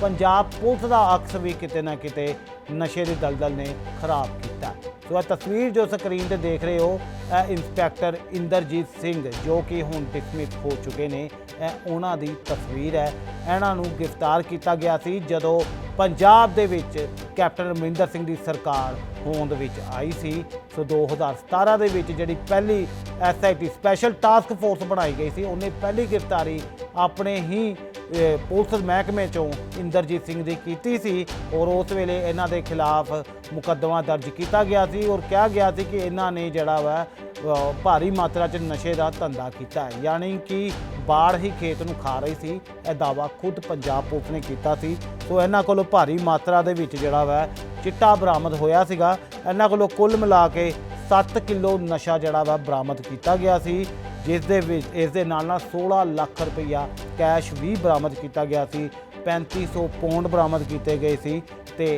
Punjab police ਦਾ ਅਕਸ ਵੀ ਕਿਤੇ ਨਾ ਕਿਤੇ ਨਸ਼ੇ ਦੀ ਦਲਦਲ ਨੇ ਖਰਾਬ ਕੀਤਾ। ਸੋ ਇਹ ਤਸਵੀਰ ਜੋ ਸਕਰੀਨ ਤੇ ਦੇਖ ਰਹੇ ਹੋ, ਇਹ ਇੰਸਪੈਕਟਰ ਇੰਦਰਜੀਤ ਸਿੰਘ ਜੋ ਕਿ ਹੁਣ ਡਿਸਮਿਸ ਹੋ ਚੁੱਕੇ ਨੇ, ਇਹ ਉਹਨਾਂ ਦੀ ਤਸਵੀਰ ਹੈ। ਇਹਨਾਂ ਨੂੰ ਗ੍ਰਿਫਤਾਰ ਕੀਤਾ ਗਿਆ ਸੀ ਜਦੋਂ ਪੰਜਾਬ ਦੇ ਵਿੱਚ ਕੈਪਟਨ ਅਮਰਿੰਦਰ ਸਿੰਘ ਦੀ ਸਰਕਾਰ ਹੋਂਦ ਵਿੱਚ ਆਈ ਸੀ। ਸੋ 2017 ਦੇ ਵਿੱਚ ਜਿਹੜੀ ਪਹਿਲੀ ਐਸਆਈਟੀ ਸਪੈਸ਼ਲ ਟਾਸਕ ਫੋਰਸ ਬਣਾਈ ਗਈ ਸੀ, ਉਹਨੇ ਪਹਿਲੀ ਗ੍ਰਿਫਤਾਰੀ ਆਪਣੇ ਹੀ ਪੁਲਿਸ ਮਹਿਕਮੇ ਚੋਂ ਇੰਦਰਜੀਤ ਸਿੰਘ ਦੀ ਕੀਤੀ ਸੀ ਔਰ ਉਸ ਵੇਲੇ ਇਹਨਾਂ ਦੇ ਖਿਲਾਫ ਮੁਕੱਦਮਾ ਦਰਜ ਕੀਤਾ ਗਿਆ ਸੀ ਔਰ ਕਿਹਾ ਗਿਆ ਸੀ ਕਿ ਇਹਨਾਂ ਨੇ ਜਿਹੜਾ ਵਾ ਭਾਰੀ ਮਾਤਰਾ 'ਚ ਨਸ਼ੇ ਦਾ ਧੰਦਾ ਕੀਤਾ ਹੈ। ਯਾਨੀ ਕਿ ਬਾੜ ਹੀ ਖੇਤ ਨੂੰ ਖਾ ਰਹੀ ਸੀ। ਇਹ ਦਾਵਾ ਖੁਦ ਪੰਜਾਬ ਪੁਲਿਸ ਨੇ ਕੀਤਾ ਸੀ। ਸੋ ਇਹਨਾਂ ਕੋਲੋਂ ਭਾਰੀ ਮਾਤਰਾ ਦੇ ਵਿੱਚ ਜਿਹੜਾ ਵਾ, ਚਿੱਟਾ ਬਰਾਮਦ ਹੋਇਆ ਸੀਗਾ। ਇਹਨਾਂ ਕੋਲੋਂ ਕੁੱਲ ਮਿਲਾ ਕੇ 7 ਕਿਲੋ ਨਸ਼ਾ ਜਿਹੜਾ ਵਾ ਬਰਾਮਦ ਕੀਤਾ ਗਿਆ ਸੀ। ਜਿਸ ਦੇ ਵਿੱਚ ਇਸ ਦੇ ਨਾਲ ਨਾਲ 16 ਲੱਖ ਰੁਪਈਆ ਕੈਸ਼ ਵੀ ਬਰਾਮਦ ਕੀਤਾ ਗਿਆ ਸੀ 3500 ਪੌਂਡ ਬਰਾਮਦ ਕੀਤੇ ਗਏ ਸੀ ਤੇ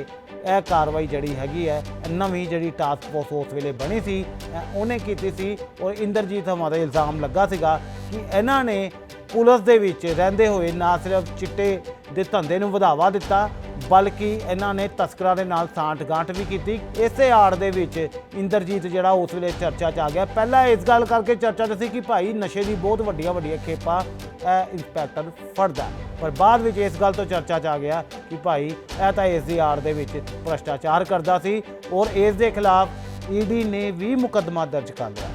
ਇਹ ਕਾਰਵਾਈ ਜਿਹੜੀ ਹੈਗੀ ਹੈ, ਨਵੀਂ ਜਿਹੜੀ ਟਾਸਕ ਫੋਰਸ ਉਸ ਵੇਲੇ ਬਣੀ ਸੀ, ਇਹ ਉਹਨੇ ਕੀਤੀ ਸੀ ਔਰ ਇੰਦਰਜੀਤ ਹਮਾਰਾ ਇਲਜ਼ਾਮ ਲੱਗਾ ਸੀਗਾ ਕਿ ਇਹਨਾਂ ਨੇ ਪੁਲਿਸ ਦੇ ਵਿੱਚ ਰਹਿੰਦੇ ਹੋਏ ਨਾ ਸਿਰਫ ਚਿੱਟੇ ਦੇ ਧੰਦੇ ਨੂੰ ਵਧਾਵਾ ਦਿੱਤਾ ਬਲਕਿ ਇਹਨਾਂ ਨੇ ਤਸਕਰਾਂ ਦੇ ਨਾਲ ਸਾਂਠ-ਗਾਂਠ ਵੀ ਕੀਤੀ। ਇਸੇ ਆੜ ਦੇ ਵਿੱਚ ਇੰਦਰਜੀਤ ਜਿਹੜਾ ਉਸ ਵੇਲੇ ਚਰਚਾ 'ਚ ਆ ਗਿਆ। ਪਹਿਲਾਂ ਇਸ ਗੱਲ ਕਰਕੇ ਚਰਚਾ 'ਚ ਸੀ ਕਿ ਭਾਈ ਨਸ਼ੇ ਦੀ ਬਹੁਤ ਵੱਡੀਆਂ ਵੱਡੀਆਂ ਖੇਪਾਂ, ਇਹ ਇੰਸਪੈਕਟਰ ਫੜਦਾ ਪਰ ਬਾਅਦ ਵਿੱਚ ਇਸ ਗੱਲ ਤੋਂ ਚਰਚਾ 'ਚ ਆ ਗਿਆ ਕਿ ਭਾਈ ਇਹ ਤਾਂ ਇਸ ਦੀ ਆੜ ਦੇ ਵਿੱਚ ਭ੍ਰਸ਼ਟਾਚਾਰ ਕਰਦਾ ਸੀ ਔਰ ਇਸ ਦੇ ਖਿਲਾਫ ਈਡੀ ਨੇ ਵੀ ਮੁਕੱਦਮਾ ਦਰਜ ਕਰ ਲਿਆ।